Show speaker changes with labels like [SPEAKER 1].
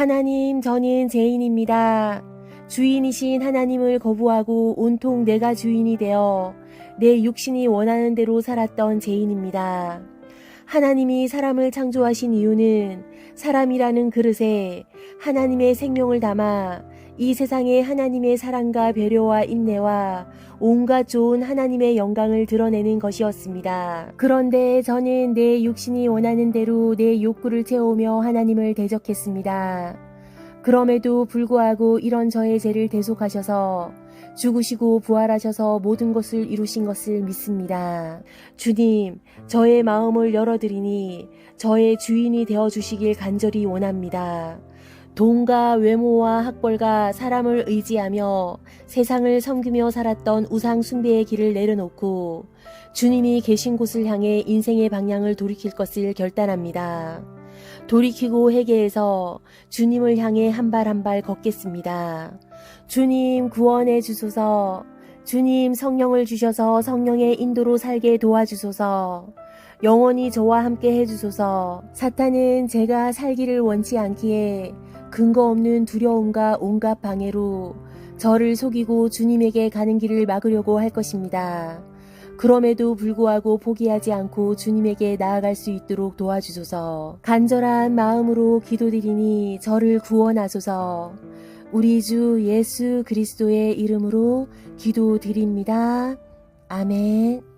[SPEAKER 1] 하나님, 저는 죄인입니다. 주인이신 하나님을 거부하고 온통 내가 주인이 되어 내 육신이 원하는 대로 살았던 죄인입니다. 하나님이 사람을 창조하신 이유는 사람이라는 그릇에 하나님의 생명을 담아 이 세상에 하나님의 사랑과 배려와 인내와 온갖 좋은 하나님의 영광을 드러내는 것이었습니다. 그런데 저는 내 육신이 원하는 대로 내 욕구를 채우며 하나님을 대적했습니다. 그럼에도 불구하고 이런 저의 죄를 대속하셔서 죽으시고 부활하셔서 모든 것을 이루신 것을 믿습니다. 주님, 저의 마음을 열어드리니 저의 주인이 되어 주시길 간절히 원합니다. 돈과 외모와 학벌과 사람을 의지하며 세상을 섬기며 살았던 우상 숭배의 길을 내려놓고 주님이 계신 곳을 향해 인생의 방향을 돌이킬 것을 결단합니다. 돌이키고 회개해서 주님을 향해 한 발 한 발 걷겠습니다. 주님 구원해 주소서. 주님 성령을 주셔서 성령의 인도로 살게 도와주소서. 영원히 저와 함께 해주소서. 사탄은 제가 살기를 원치 않기에 근거 없는 두려움과 온갖 방해로 저를 속이고 주님에게 가는 길을 막으려고 할 것입니다. 그럼에도 불구하고 포기하지 않고 주님에게 나아갈 수 있도록 도와주소서. 간절한 마음으로 기도드리니 저를 구원하소서. 우리 주 예수 그리스도의 이름으로 기도드립니다. 아멘.